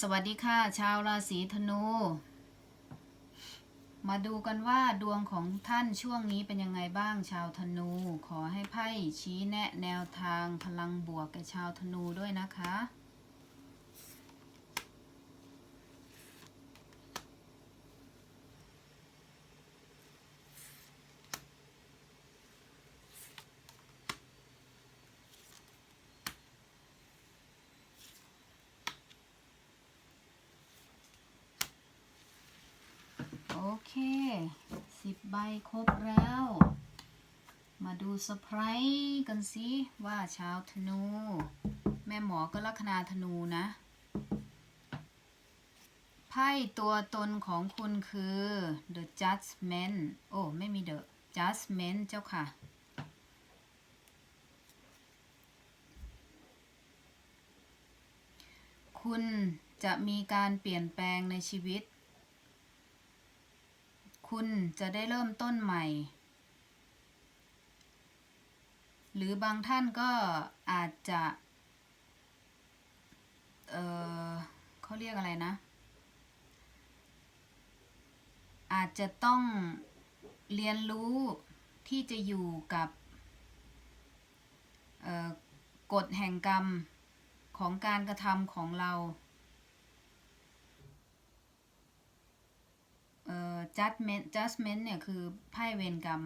สวัสดีค่ะ ชาวราศีธนู มาดูกันว่าดวงของท่านช่วงนี้เป็นยังไงบ้างชาวธนู ขอให้ไพ่ชี้แนะแนวทางพลังบวกแก่ชาวธนูด้วยนะคะ เคสิบใบครบแล้ว มาดูเซอร์ไพรส์กันสิว่าชาวธนู แม่หมอก็ลัคนาธนูนะ ไพ่ตัวตนของคุณคือ the judgment โอ้ ไม่มี the judgment เจ้าค่ะคุณจะมีการเปลี่ยนแปลงในชีวิต คุณจะได้เริ่มต้นใหม่ หรือบางท่านก็อาจจะ เออเขาเรียกอะไรนะ อาจจะต้องเรียนรู้ที่จะอยู่กับกฎแห่งกรรมของการกระทำของเรา เอ่อ judgment judgment เนี่ยคือไพ่เวรกรรม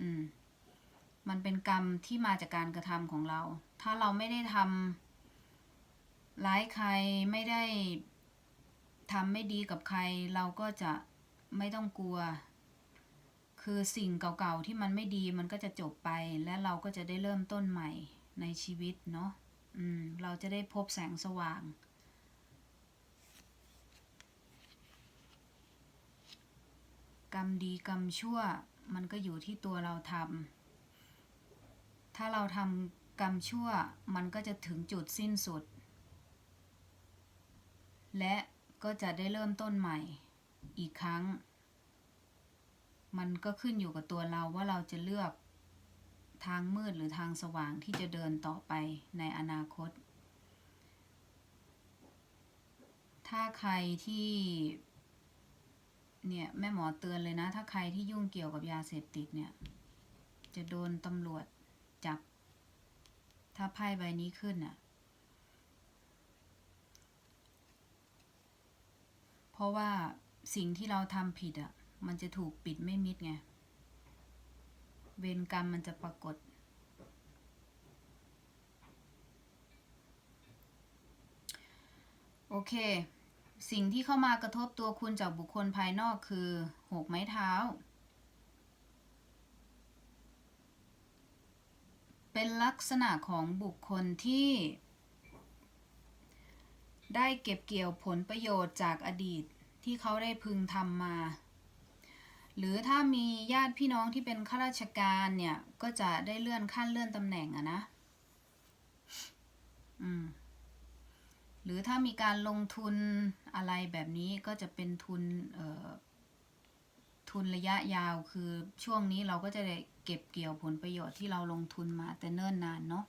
อืม มันเป็นกรรมที่มาจากการกระทำของเรา ถ้าเราไม่ได้ทำร้ายใครไม่ได้ทำไม่ดีกับใคร เราก็จะไม่ต้องกลัว คือสิ่งเก่าๆที่มันไม่ดีมันก็จะจบไป และเราก็จะได้เริ่มต้นใหม่ในชีวิตเนาะ อืม เราจะได้พบแสงสว่าง กรรมดีกรรมชั่ว มันก็อยู่ที่ตัวเราทำถ้าเราทำกรรมชั่วมันก็จะถึงจุดสิ้นสุด และก็จะได้เริ่มต้นใหม่อีกครั้ง มันก็ขึ้นอยู่กับตัวเราว่าเราจะเลือกทางมืดหรือทางสว่างที่จะเดินต่อไปในอนาคต ถ้าใครที่ เนี่ยแม่หมอเตือนเลยนะ ถ้าใครที่ยุ่งเกี่ยวกับยาเสพติดเนี่ย จะโดนตำรวจจับ ถ้าไพ่ใบนี้ขึ้นน่ะ เพราะว่าสิ่งที่เราทำผิดอะ มันจะถูกปิดไม่มิดไง เวรกรรมมันจะปรากฏ โอเค สิ่งที่เข้ามากระทบตัวคุณจากบุคคลภายนอกคือหกไม้เท้า เป็นลักษณะของบุคคลที่ ได้เก็บเกี่ยวผลประโยชน์จากอดีตที่เขาได้พึงทำมา หรือถ้ามีญาติพี่น้องที่เป็นข้าราชการเนี่ย ก็จะได้เลื่อนขั้นเลื่อนตำแหน่งอะนะ อืม หรือถ้ามีการลงทุนอะไรแบบนี้ก็จะเป็นทุนเอ่อทุนระยะยาวคือช่วงนี้เราก็จะได้เก็บเกี่ยวผลประโยชน์ที่เราลงทุนมาแต่เนิ่นนานเนาะ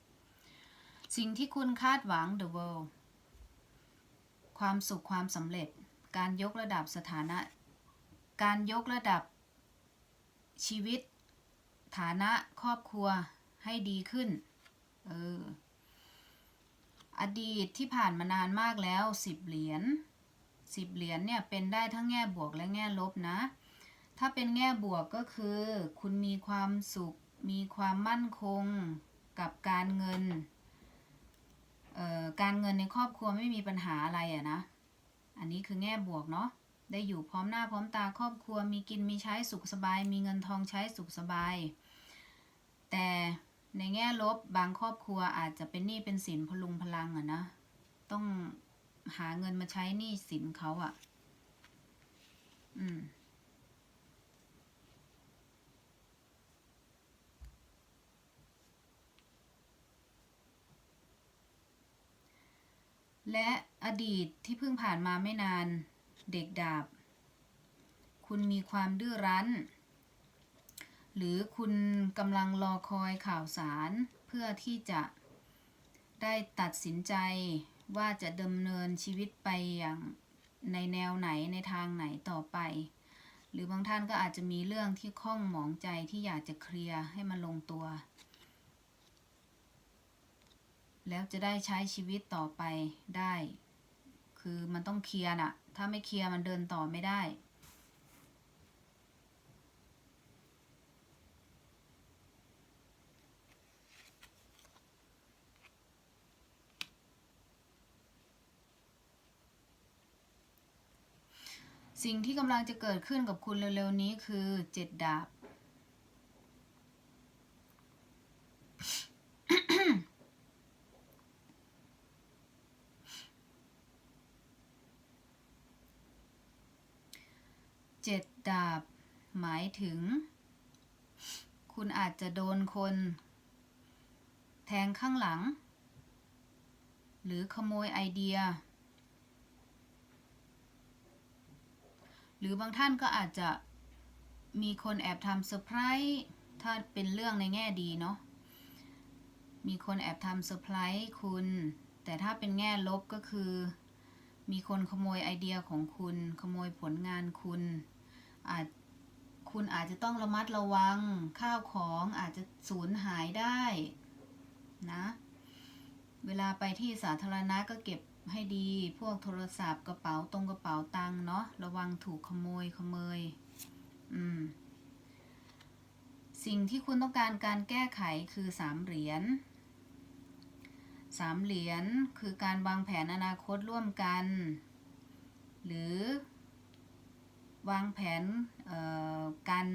สิ่งที่คุณคาดหวัง the world ความสุขความสำเร็จ การยกระดับสถานะ การยกระดับชีวิต ฐานะครอบครัวให้ดีขึ้น เออ อดีตที่ผ่านมานานมากแล้วสิบเหรียญสิบเหรียญเนี่ยเป็นได้ทั้งแง่บวกและแง่ลบนะ ถ้าเป็นแง่บวกก็คือ คุณมีความสุข มีความมั่นคงกับการเงิน การเงินในครอบครัวไม่มีปัญหาอะไรอะนะ อันนี้คือแง่บวกเนาะ ได้อยู่พร้อมหน้าพร้อมตาครอบครัว มีกินมีใช้สุขสบาย มีเงินทองใช้สุขสบาย แต่ ในแง่ลบบางครอบครัวอาจจะเป็นหนี้เป็นสินพลุงพลังอะนะ ต้องหาเงินมาใช้หนี้สินเขาอะอืมและอดีตที่เพิ่งผ่านมาไม่นานเด็กดาบ คุณมีความดื้อรั้น หรือคุณกำลังรอคอยข่าวสารเพื่อที่จะได้ตัดสินใจว่าจะดำเนินชีวิตไปอย่างในแนวไหนในทางไหนต่อไป หรือบางท่านก็อาจจะมีเรื่องที่ข้องหมองใจที่อยากจะเคลียร์ให้มันลงตัว แล้วจะได้ใช้ชีวิตต่อไปได้ คือมันต้องเคลียร์น่ะ ถ้าไม่เคลียร์มันเดินต่อไม่ได้ สิ่งที่กำลังจะเกิดขึ้นกับคุณเร็วๆนี้คือเจ็ดดาบ เจ็ดดาบ หมายถึง คุณอาจจะโดนคน แทงข้างหลัง หรือขโมยไอเดีย หรือบางท่านก็อาจจะมีคนแอบทำเซอร์ไพรส์ถ้าเป็นเรื่องในแง่ดีเนาะมีคนแอบทำเซอร์ไพรส์คุณ แต่ถ้าเป็นแง่ลบก็คือ มีคนขโมยไอเดียของคุณ ขโมยผลงานคุณ อาจคุณอาจจะต้องระมัดระวัง ข้าวของอาจจะสูญหายได้นะ เวลาไปที่สาธารณะก็เก็บ ให้ดีพวกโทรศัพท์กระเป๋าตรงกระเป๋าตังค์เนาะระวังถูกขโมยขโมย อืม สิ่งที่คุณต้องการการแก้ไขคือสามเหรียญสามเหรียญคือการวางแผนอนาคตร่วมกัน หรือ วางแผนการ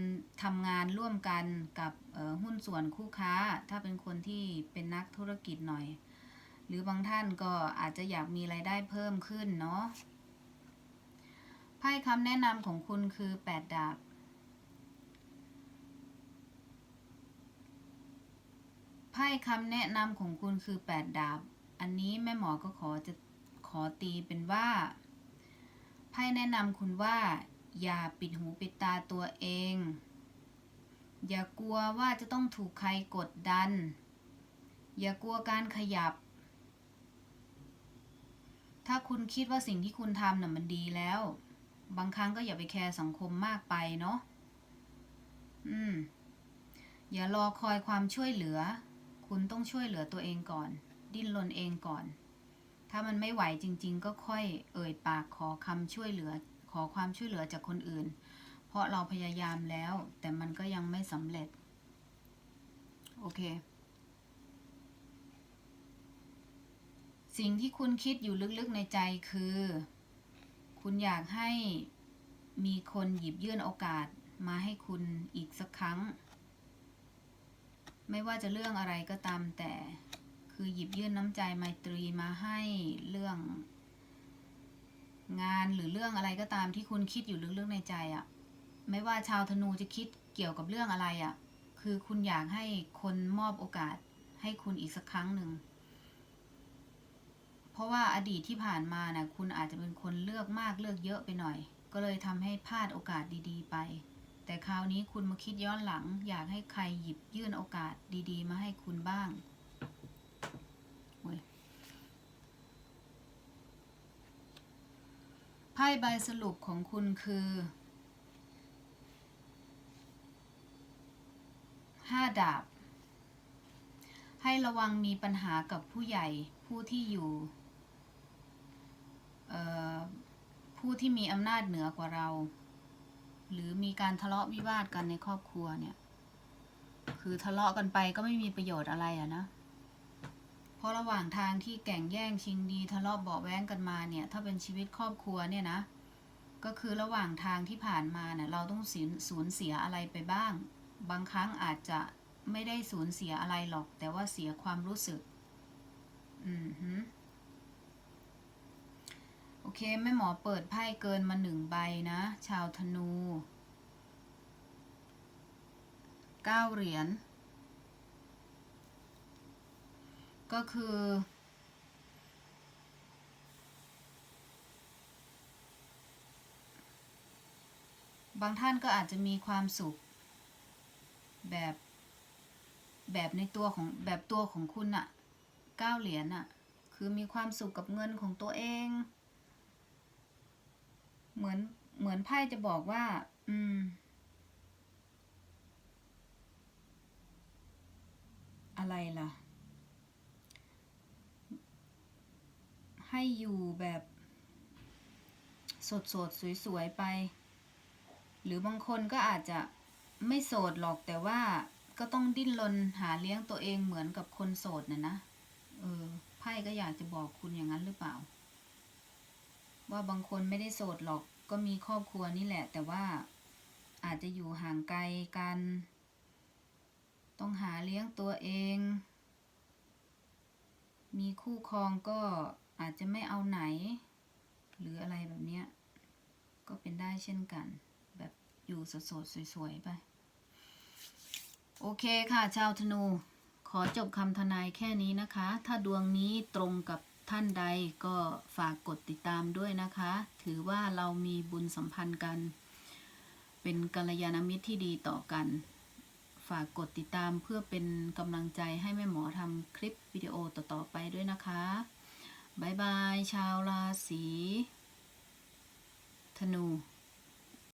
ทำงานร่วมกันกับหุ้นส่วนคู่ค้า ถ้าเป็นคนที่เป็นนักธุรกิจหน่อย หรือบางท่านก็อาจจะอยากมีไรายได้เพิ่มขึ้นเนาะไพ่คำแนะนำของคุณคือแปดดาบไพ่คำแนะนำของคุณคือแปดดาบ อันนี้แม่หมอก็ขอจะขอตีเป็นว่าไพ่แนะนำคุณว่า อย่าปิดหูปิดตาตัวเอง อย่ากลัวว่าจะต้องถูกใครกดดัน อย่ากลัวการขยับ ถ้าคุณคิดว่าสิ่งที่คุณทำน่ะมันดีแล้ว บางครั้งก็อย่าไปแคร์สังคมมากไปเนาะอืม อย่ารอคอยความช่วยเหลือ คุณต้องช่วยเหลือตัวเองก่อน ดิ้นรนเองก่อน ถ้ามันไม่ไหวจริง ๆ ก็ค่อย เอ่ยปากขอคำช่วยเหลือ ขอความช่วยเหลือจากคนอื่น เพราะเราพยายามแล้ว แต่มันก็ยังไม่สำเร็จ โอเค สิ่งที่คุณคิดอยู่ลึกๆในใจคือ คุณอยากให้มีคนหยิบยื่นโอกาสมาให้คุณอีกสักครั้ง ไม่ว่าจะเรื่องอะไรก็ตามแต่ คือหยิบยื่นน้ำใจไมตรีมาให้เรื่อง งานหรือเรื่องอะไรก็ตามที่คุณคิดอยู่ลึกๆในใจอะ่ะ ไม่ว่าชาวธนูจะคิดเกี่ยวกับเรื่องอะไรอะ่ะ คือคุณอยากให้คนมอบโอกาสให้คุณอีกสักครั้งหนึ่ง ราะว่าอดีตที่ผ่านมานะ่ะคุณอาจจะเป็นคนเลือกมากเลือกเยอะไปหน่อย ก็เลยทำให้พลาดโอกาสดีๆ ไป แต่คราวนี้คุณมาคิดย้อนหลัง อยากให้ใครหยิบยื่นโอกาสดีๆ มาให้คุณบ้างโอ้ยไพ่ใบสรุปของคุณคือห้าดาบ ให้ระวังมีปัญหากับผู้ใหญ่ผู้ที่อยู่ ผู้ที่มีอำนาจเหนือกว่าเรา หรือมีการทะเลาะวิวาทกันในครอบครัวเนี่ย คือทะเลาะกันไปก็ไม่มีประโยชน์อะไรอะนะเพราะระหว่างทางที่แก่งแย่งชิงดีทะเลาะเบาแว้งกันมาเนี่ย ถ้าเป็นชีวิตครอบครัวเนี่ยนะ ก็คือระหว่างทางที่ผ่านมาเนี่ยเราต้องสูญเสียอะไรไปบ้าง บางครั้งอาจจะไม่ได้สูญเสียอะไรหรอก แต่ว่าเสียความรู้สึก อืม อเคแม่หมอเปิดไพ่เกินมาหนึ่งใบนะ ชาวธนูเก้าเหรียญก็คือ บางท่านก็อาจจะมีความสุข แบบ แบบในตัวของแบบตัวของคุณอะเก้าเหรียญอะคือมีความสุขกับเงินของตัวเอง เหมือนเหมือนไพ่จะบอกว่า อืม อะไรล่ะ ให้อยู่แบบสดสดสวยสวยๆไป หรือบางคนก็อาจจะไม่โสดหรอกแต่ว่าก็ต้องดิ้นรนหาเลี้ยงตัวเองเหมือนกับคนโสดนะนะ เออ ไพ่ก็อยากจะบอกคุณอย่างนั้นหรือเปล่า ว่าบางคนไม่ได้โสดหรอกก็มีครอบครัวนี่แหละ แต่ว่าอาจจะอยู่ห่างไกลกัน ต้องหาเลี้ยงตัวเอง มีคู่ครองก็อาจจะไม่เอาไหน หรืออะไรแบบเนี้ย ก็เป็นได้เช่นกัน แบบอยู่สดๆสวยๆไป โอเคค่ะชาวธนู ขอจบคำทนายแค่นี้นะคะ ถ้าดวงนี้ตรงกับ ท่านใดก็ฝากกดติดตามด้วยนะคะ ถือว่าเรามีบุญสัมพันธ์กัน เป็นกัลยาณมิตรที่ดีต่อกัน ฝากกดติดตามเพื่อเป็นกำลังใจให้แม่หมอทำคลิปวิดีโอต่อๆไปด้วยนะคะบายบายชาวราศีธนู